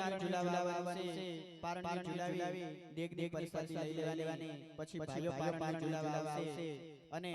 પારણ ઝુલાવવાની પારણ ઝુલાવી દેગ દેગ પરિસ્થિતિ લઈ લેવાની પછી ભાઈઓ પારણ ઝુલાવવા આવશે અને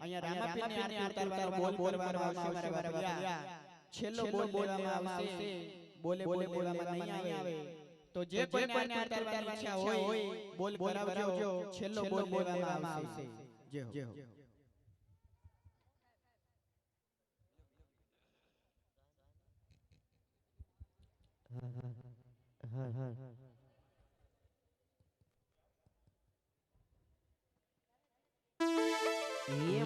અહીંયા રામાપીરને આરતી ઉતારવાનો બોલ બોલવાનો આવશે મારા બાપલિયા છેલ્લો બોલ બોલવામાં આવશે. બોલે બોલે બોલવામાં નહીં આવે. તો જે કોઈને આરતી ઉતારવાની ઈચ્છા હોય બોલ કરાવજો. છેલ્લો બોલ બોલવામાં આવશે. જય હો. એ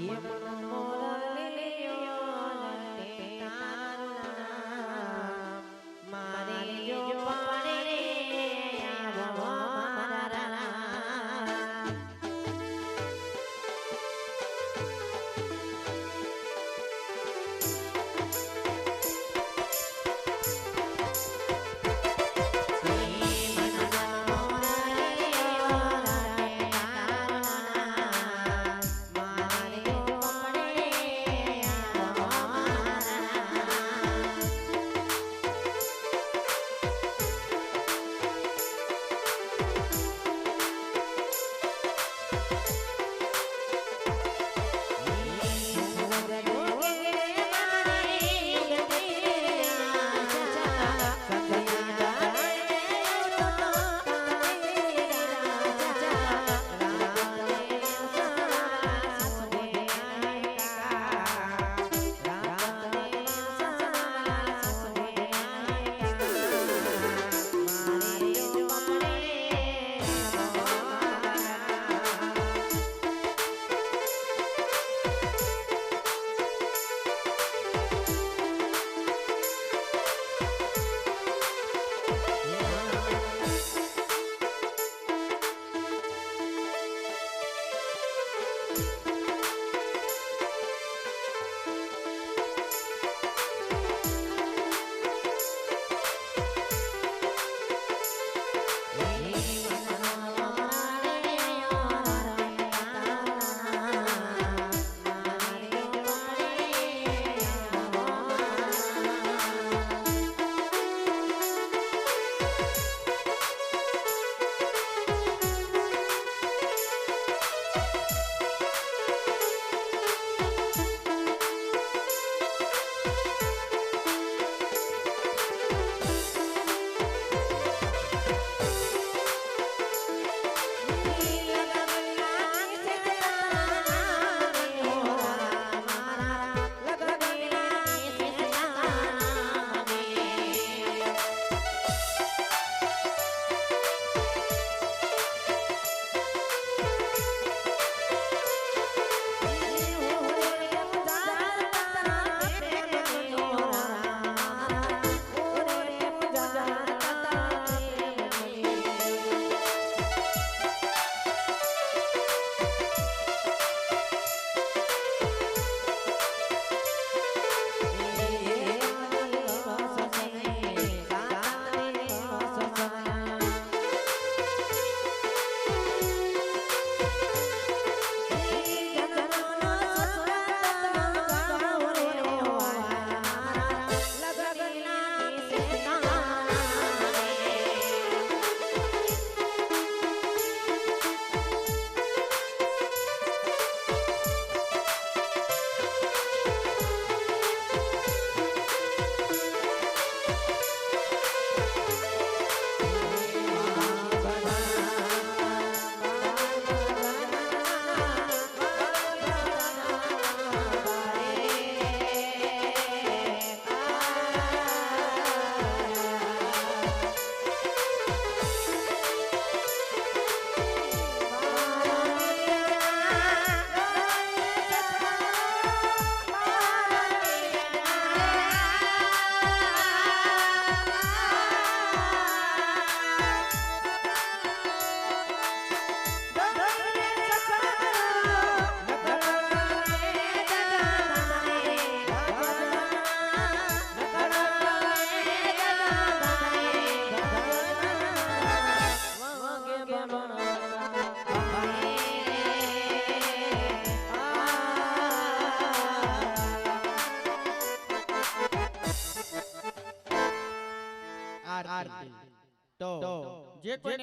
જે કોઈ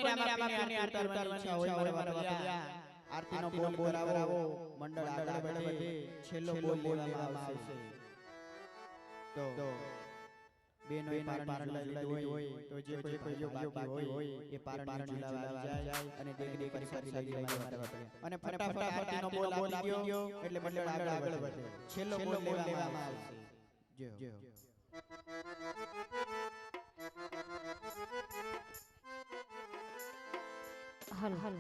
આરતીનો બોલ બોલાવો મંડળ આગળ વધે છેલ્લો બોલ લેવામાં આવશે. તો બેનો એ પારણ પારણ લઈ હોય તો જે કોઈ કોઈ જો બાકી હોય એ પારણ પારણ ઝુલાવા જાય અને દેખ દેખ કરી કરી લાગી જાય અને ફટાફટ આરતીનો બોલ આવી ગયો એટલે મંડળ આગળ આગળ વધે. છેલ્લો બોલ લેવામાં આવશે. જો. હલ. હલ.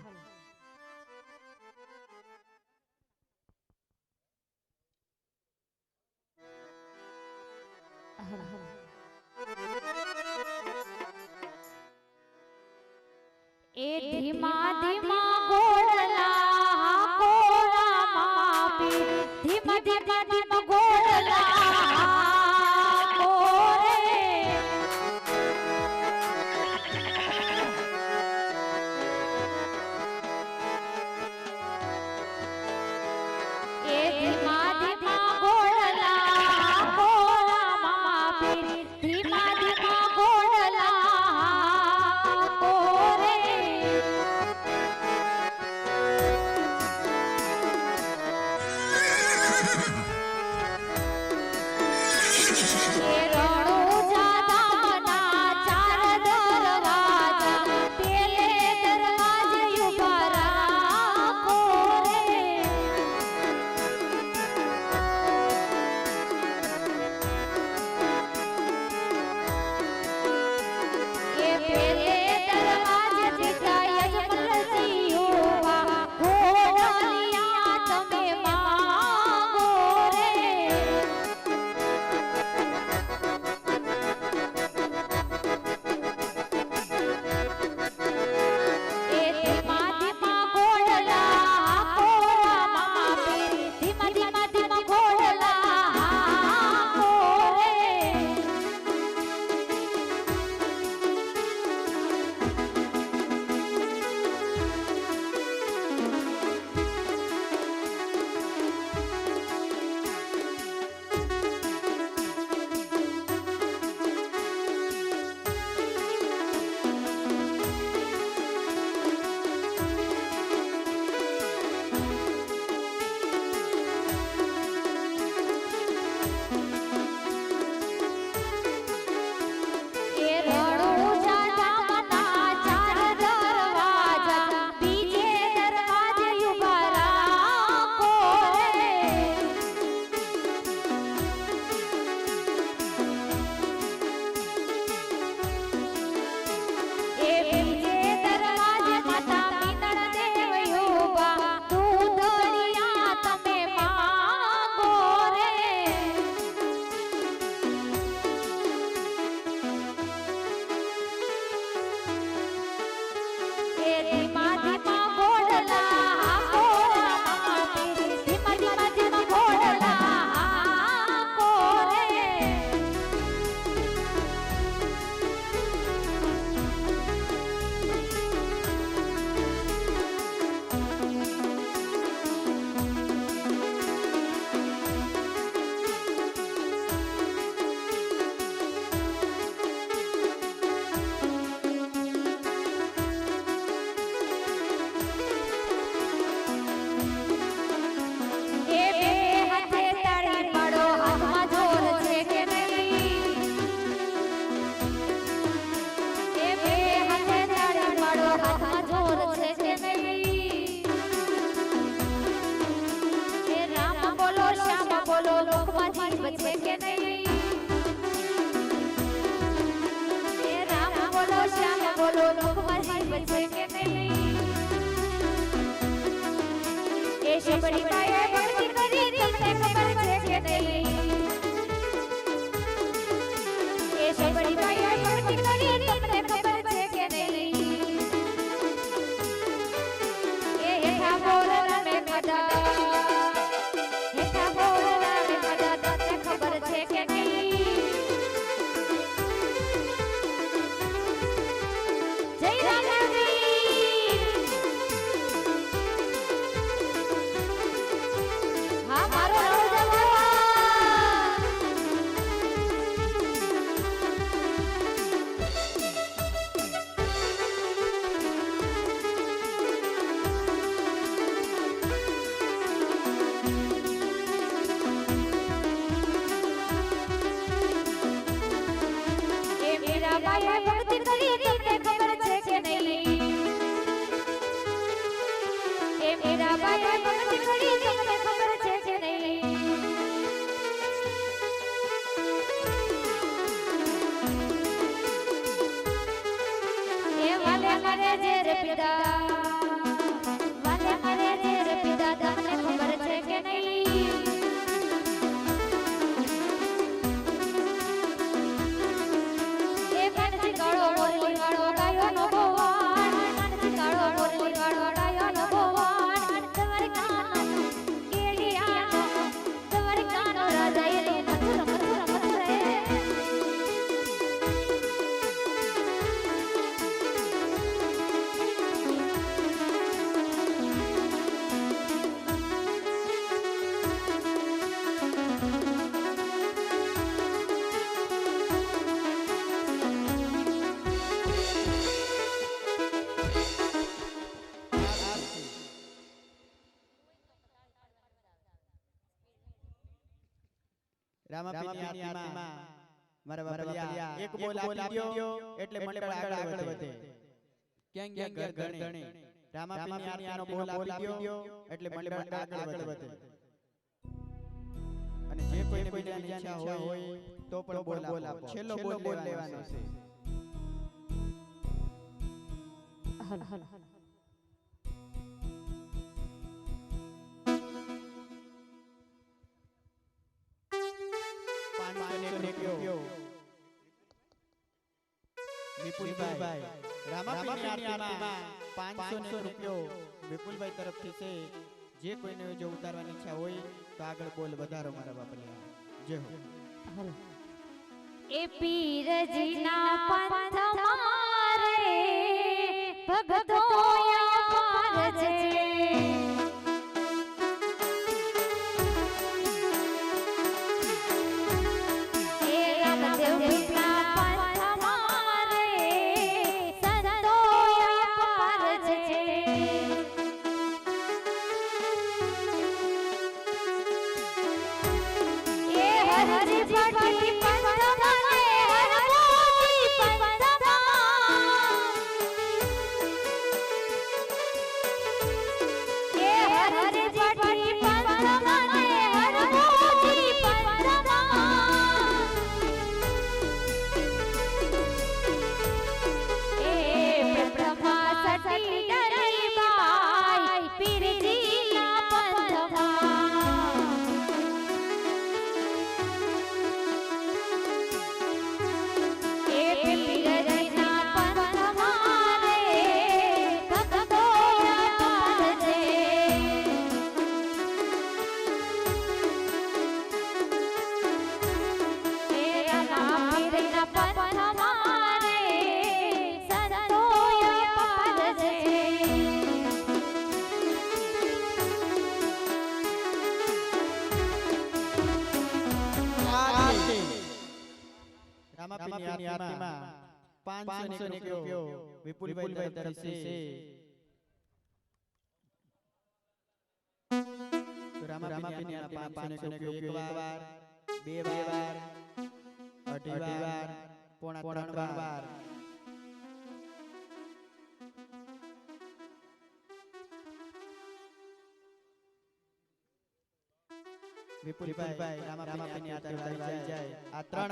એ ધીમા રામાપીરની આરતીમાં મારા બાપલિયા એક બોલ આપી એટલે મંડળ આગળ વધે. ઘર આરતીનો બોલ આપી એટલે મંડળ આગળ વધે. અને જે કોઈને બીજાની ઈચ્છા હોય તો પણ બોલ આપો. છેલ્લો બોલ લેવાનો છે. હલ હલ વિપુલભાઈ રામાપીરની આરતીમાં પાંચસો ને રૂપિયો વિપુલભાઈ તરફથી છે. જે કોઈને જો ઉતારવાની ઈચ્છા હોય તો આગળ બોલ વધારો મારા બાપલિયા જય હો. એ પીરજીના પંથ મારે ભગતો અપાર છે રામાપીની આ પાંચ એક વાર બે વાર અઢી વાર પોણા આ ત્રણ વાર. જાય આ ત્રણ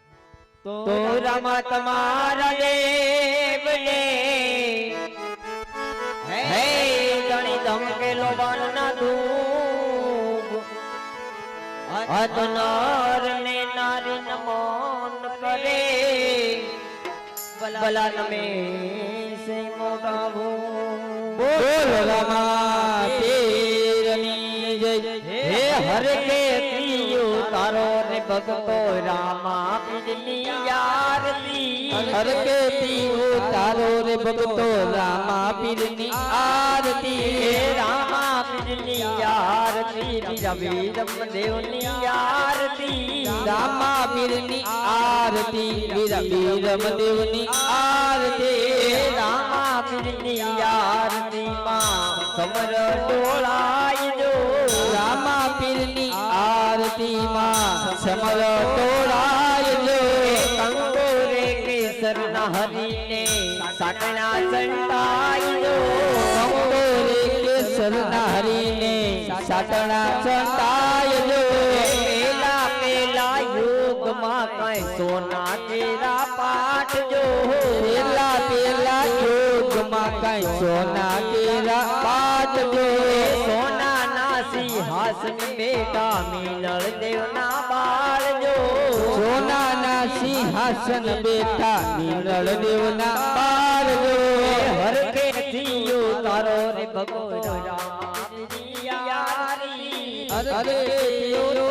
તો રમા તમારા દેવને. હે ગણી ધમકેલો વનના ધૂપ અત નર ને નારી નમન કરે. બલા નમે સે મોટાવો બોલ રમા પીરની જય. હે હર કે પ્રિયો તારો રે ભગતો રામા પીરની આરતી. હર કે પ્રિયો તારો રે ભગતો રામા પીરની આરતી. રામા પીરની આરતી વીરમ દેવની આરતી. રામા પીરની આરતી વીરમ દેવની આરતી. પીરની આરતીમાં સમર ડોળાયજો રામા પીરની આરતીમાં સમર કેસરના હરીને સાકણા હરીને સાકણા સંતાયજો પેલા પેલા યુગમાં કઈ સોના કેરા પાટજો પેલા પેલા યોગમાં કઈ સોના કેરા સિંહાસન બેટા મિનળ દેવના બાળજો સોના ના સિંહાસન બેઠા મિનળ દેવના બાળજો હરખે થયો તારો રે ભગવાન રામ અરે યો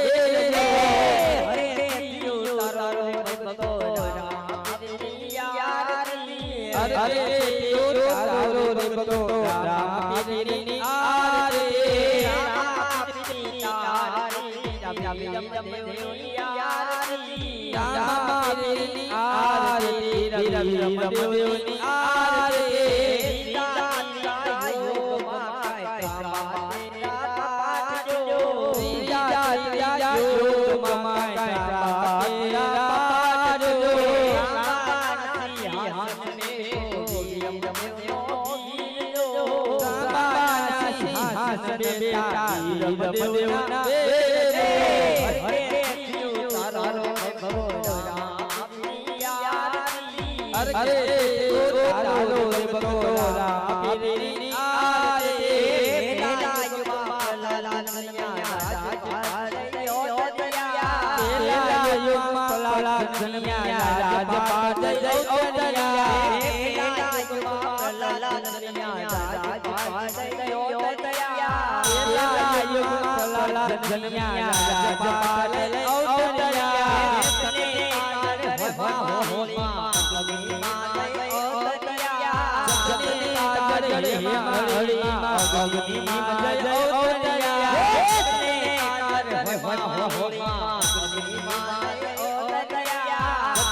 આરતી અરે તારો રે ભગતો રામ પીરની રાજપાલ પેલા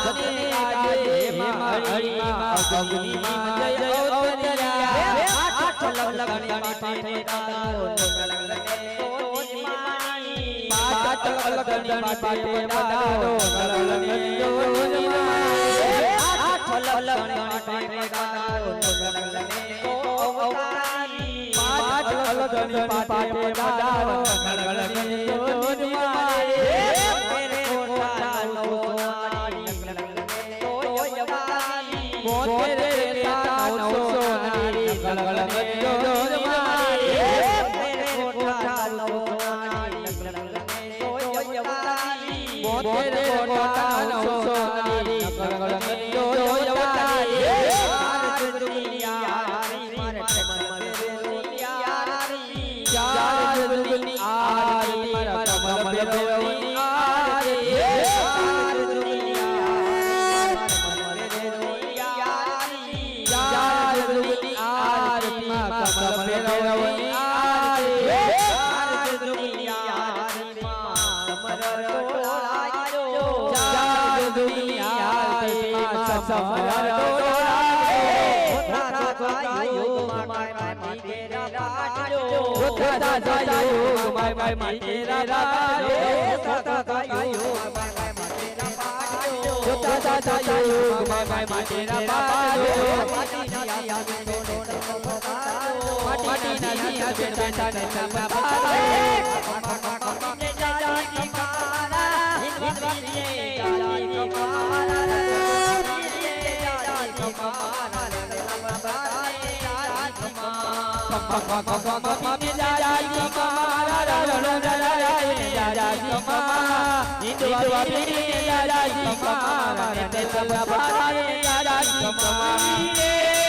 યુગમાં પલા ધનિયા રાજપાટ જય પેલા યુગમાં પલા ધનિયા રાજપાટ હિન્દુ ઈદવાબી રાજી કમાર તે સલભારે રાજી કમાર હાય